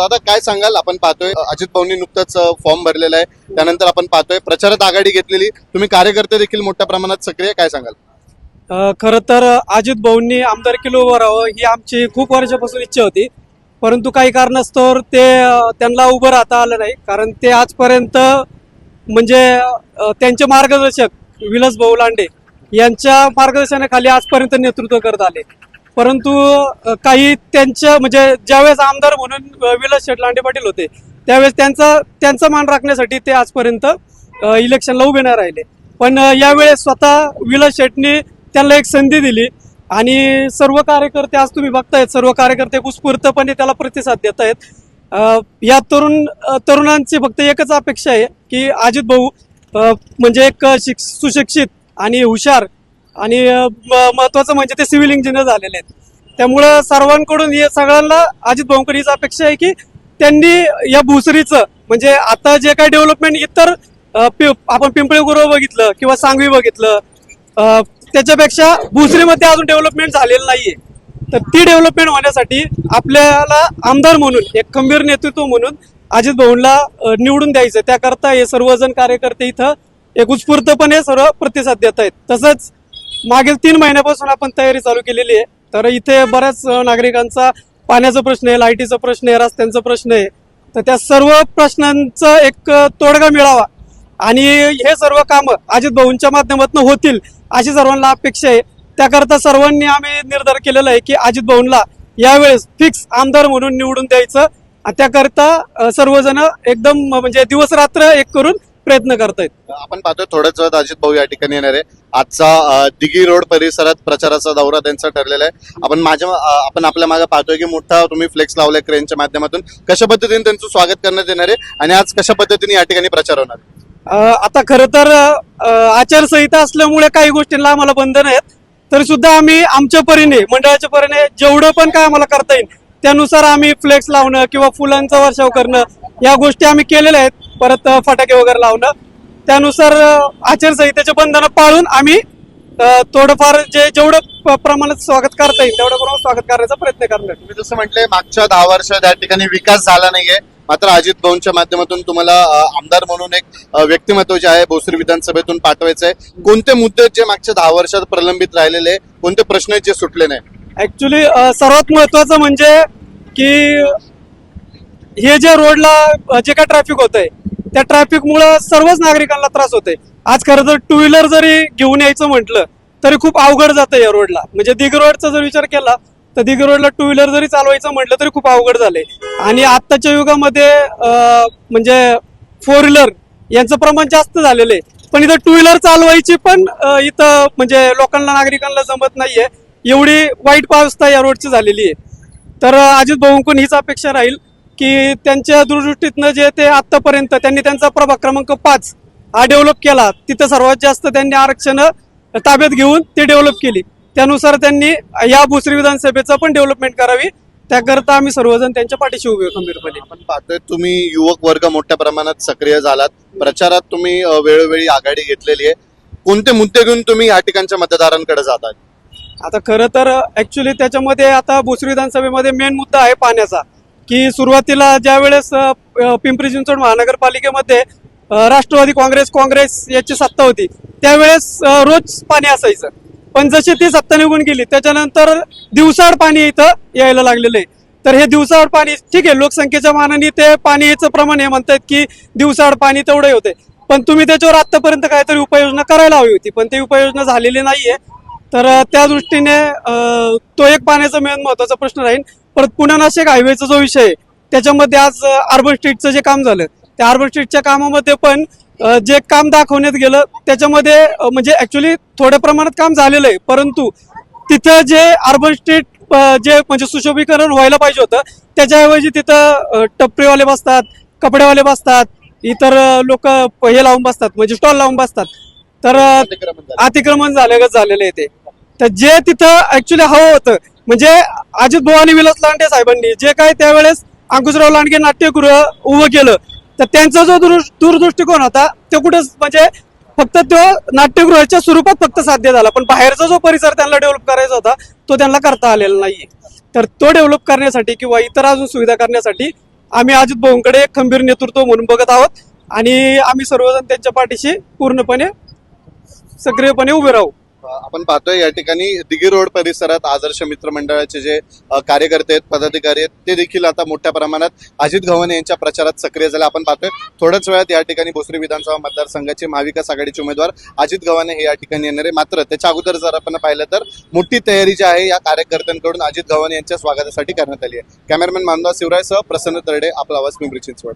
दादा काय सांगाल? आपण पाहतोय अजित भाऊंनी नुकताच फॉर्म भरलेला आहे. त्यानंतर आपण पाहतोय प्रचारात आघाडी घेतलेली. तुम्ही कार्यकर्ते देखील मोठ्या प्रमाणात सक्रिय काय सांगाल? खर खरं तर अजित भाऊंनी किलो उभं राहावं ही आमची खूप वर्षापासून इच्छा होती. परंतु काही कारणास्तव ते त्यांना उभं राहता आलं नाही. कारण ते आजपर्यंत म्हणजे त्यांचे मार्गदर्शक विलास भाऊ लांडे यांच्या मार्गदर्शनाखाली आजपर्यंत नेतृत्व करत आले. परंतु काही त्यांच्या म्हणजे ज्यावेळेस आमदार म्हणून विलास शेठ लांडे पाटील होते त्यावेळेस त्यांचा त्यांचा मान राखण्यासाठी ते आजपर्यंत इलेक्शनला उभे नाही राहिले. पण यावेळेस स्वतः विलास शेटनी त्यांना एक संधी दिली आणि सर्व कार्यकर्ते आज तुम्ही बघतायत सर्व कार्यकर्ते उत्स्फूर्तपणे त्याला प्रतिसाद देत आहेत या तरुण तरुणांची फक्त एकच अपेक्षा आहे की अजित भाऊ म्हणजे एक शिक सुशिक्षित आणि हुशार आणि महत्वाचं म्हणजे ते सिव्हिल इंजिनियर झालेले आहेत. त्यामुळं सर्वांकडून हे सगळ्यांना अजित भाऊंकडे अपेक्षा आहे की त्यांनी या भुसरीचं म्हणजे आता जे काही डेव्हलपमेंट इतर आपण पिंपळी गुरव बघितलं किंवा सांगवी बघितलं त्याच्यापेक्षा भुसरीमध्ये अजून डेव्हलपमेंट झालेलं नाहीये. तर ती डेव्हलपमेंट होण्यासाठी आपल्याला आमदार म्हणून एक खंबीर नेतृत्व म्हणून अजित भाऊंना निवडून द्यायचं त्याकरता हे सर्वजण कार्यकर्ते इथं एक उत्स्फूर्तपणे सर्व प्रतिसाद देत आहेत. तसंच मागील तीन महिन्यापासून आपण तयारी चालू केलेली आहे. तर इथे बऱ्याच नागरिकांचा पाण्याचा प्रश्न आहे लाईटीचा प्रश्न आहे रस्त्यांचा प्रश्न आहे. तर त्या सर्व प्रश्नांचा एक तोडगा मिळावा. आणि हे सर्व कामं अजित भाऊंच्या माध्यमातून होतील अशी सर्वांना अपेक्षा आहे. त्याकरता सर्वांनी आम्ही निर्धार केलेला आहे की अजित भाऊंना यावेळेस फिक्स आमदार म्हणून निवडून द्यायचं. आणि त्याकरता सर्वजण एकदम म्हणजे दिवस रात्र एक करून प्रयत्न करतायत. आपण पाहतोय थोड्याच वेळात अजित भाऊ या ठिकाणी येणार आहे. आजचा अ, दिघी रोड परिसरात प्रचाराचा दौरा त्यांचा ठरलेला आहे. आपण माझ्या अ, आपण आपल्या मागे पाहतोय की मोठा तुम्ही फ्लेक्स लावलाय क्रेनच्या माध्यमातून. कशा पद्धतीने त्यांचं स्वागत करण्यात येणार आहे आणि आज कशा पद्धतीने या ठिकाणी प्रचार होणार आहे? अ, आता खरं तर अ, आचारसंहिता असल्यामुळे काही गोष्टींना आम्हाला बंधन आहेत. तरी सुद्धा आम्ही आमच्या परीने मंडळाच्या परीने जेवढं पण काय आम्हाला करता येईल त्यानुसार आम्ही फ्लेक्स लावणं किंवा फुलांचा वर्षाव करणं या गोष्टी आम्ही केलेल्या आहेत. परत फटाके वगैरे लावणं. त्यानुसार अ, आचारसंहितेचे बंधनं पाळून आम्ही थोडंफार जे जेवढं प्रमाणात स्वागत करता येईल तेवढं प्रमाणात स्वागत करण्याचा प्रयत्न करणार. तुम्ही जसं म्हटलंय मागच्या दहा वर्षात या ठिकाणी विकास झाला नाहीये. मात्र अजित भाऊंच्या माध्यमातून तुम्हाला आमदार म्हणून एक व्यक्तिमत्व जे आहे भोसरी विधानसभेतून पाठवायचं आहे. कोणते मुद्दे जे मागच्या दहा वर्षात प्रलंबित राहिलेले? कोणते प्रश्न जे सुटले नाही ऍक्च्युली सर्वात महत्वाचं म्हणजे की हे जे रोडला जे काय ट्रॅफिक होत आहे त्या ट्रॅफिक मुळे सर्वच नागरिकांना त्रास होतोय. आज खरं तर टू व्हीलर जरी घेऊन यायचं म्हटलं तरी खूप अवघड जातं या रोडला म्हणजे दिग रोडचा जर विचार केला तर दिग रोडला टू व्हीलर जरी चालवायचं म्हटलं तरी खूप अवघड झाले आणि आत्ताच्या युगामध्ये म्हणजे फोर व्हीलर यांचं प्रमाण जास्त झालेलं आहे. पण इथं टू व्हीलर चालवायची पण इथं म्हणजे लोकांना नागरिकांना जमत नाहीये. एवढी वाईट अवस्था या रोडची झालेली आहे. तर अजित भाऊंकडून हीच अपेक्षा राहील. की त्यांच्या दूरदृष्टीतनं जे ते आतापर्यंत त्यांनी त्यांचा प्रभाग क्रमांक पाच हा डेव्हलप केला तिथं सर्वात जास्त त्यांनी आरक्षण ताब्यात घेऊन ते डेव्हलप केली. त्यानुसार त्यांनी या भोसरी विधानसभेचं पण डेव्हलपमेंट करावी. त्याकरता आम्ही सर्वजण त्यांच्या पाठीशी उभे खंबीरपणे आपण पाहतोय तुम्ही युवक वर्ग मोठ्या प्रमाणात सक्रिय झालात. प्रचारात तुम्ही वेळोवेळी आघाडी घेतलेली आहे. कोणते मुद्दे घेऊन तुम्ही या ठिकाणच्या मतदारांकडे जातात आता खरं तर ऍक्च्युली त्याच्यामध्ये आता भोसरी विधानसभेमध्ये मेन मुद्दा आहे पाण्याचा. की सुरुवातीला ज्या वेळेस पिंपरी चिंचवड महानगरपालिकेमध्ये राष्ट्रवादी काँग्रेस काँग्रेस याची सत्ता होती. त्यावेळेस रोज पाणी असायचं. पण जशी ती सत्ता निघून गेली त्याच्यानंतर दिवसाआड पाणी इथं यायला लागलेलं आहे. तर हे दिवसाआड पाणी ठीक आहे लोकसंख्येच्या मानाने ते पाणीचं प्रमाण हे म्हणतात की दिवसाआड पाणी तेवढे होते. पण तुम्ही त्याच्यावर आतापर्यंत काहीतरी उपाययोजना करायला हवी होती पण ती उपाययोजना झालेली नाहीये. तर त्या दृष्टीने तो एक पाण्याचा मेन महत्त्वाचा प्रश्न राहील. परत पुणे नाशिक हायवेचा जो विषय आहे त्याच्यामध्ये आज अर्बन स्ट्रीटचं जे काम झालं त्या अर्बन स्ट्रीटच्या कामामध्ये पण जे काम दाखवण्यात गेलं त्याच्यामध्ये म्हणजे ऍक्च्युली थोड्या प्रमाणात काम झालेलं आहे. परंतु तिथं जे अर्बन स्ट्रीट जे म्हणजे सुशोभीकरण व्हायला पाहिजे होतं त्याच्याऐवजी तिथं टपरीवाले बसतात कपडेवाले बसतात इतर लोक हे लावून बसतात म्हणजे स्टॉल लावून बसतात. तर अतिक्रमण झालं. अतिक्रमण झालेलं झालेलं आहे ते. तर जे तिथं ऍक्च्युली हवं होतं. म्हणजे अजित भाऊ आणि विलास लांडे साहेबांनी जे काय त्यावेळेस अंकुशराव लांडगे नाट्यगृह उभं केलं तर त्यांचा जो दूरदृष्टिकोन होता तो कुठंच म्हणजे फक्त तो नाट्यगृहाच्या स्वरूपात फक्त साध्य झाला. पण बाहेरचा जो परिसर त्यांना डेव्हलप करायचा होता तो त्यांना करता आलेला नाहीये. तर तो डेव्हलप करण्यासाठी किंवा इतर अजून सुविधा करण्यासाठी आम्ही अजित भाऊंकडे एक खंबीर नेतृत्व म्हणून बघत आहोत आणि आम्ही सर्वजण त्यांच्या पाठीशी पूर्णपणे सक्रियपणे उभे राहू. आपण पाहतोय या ठिकाणी दिघी रोड परिसरात आदर्श मित्र मंडळाचे जे कार्यकर्ते आहेत पदाधिकारी आहेत ते देखील आता मोठ्या प्रमाणात अजित गव्हाणे यांच्या प्रचारात सक्रिय झाले. आपण पाहतोय थोड्याच वेळात या ठिकाणी भोसरी विधानसभा मतदारसंघाचे महाविकास आघाडीचे उमेदवार अजित गव्हाणे हे या ठिकाणी येणार आहे मात्र त्याच्या अगोदर जर आपण पाहिलं तर मोठी तयारी जी आहे या कार्यकर्त्यांकडून अजित गव्हाणे यांच्या स्वागतासाठी करण्यात आली आहे. कॅमेरामॅन मानदास शिवरायसह प्रसन्न तरडे आपला आवाज पिंपरी चिंचवड.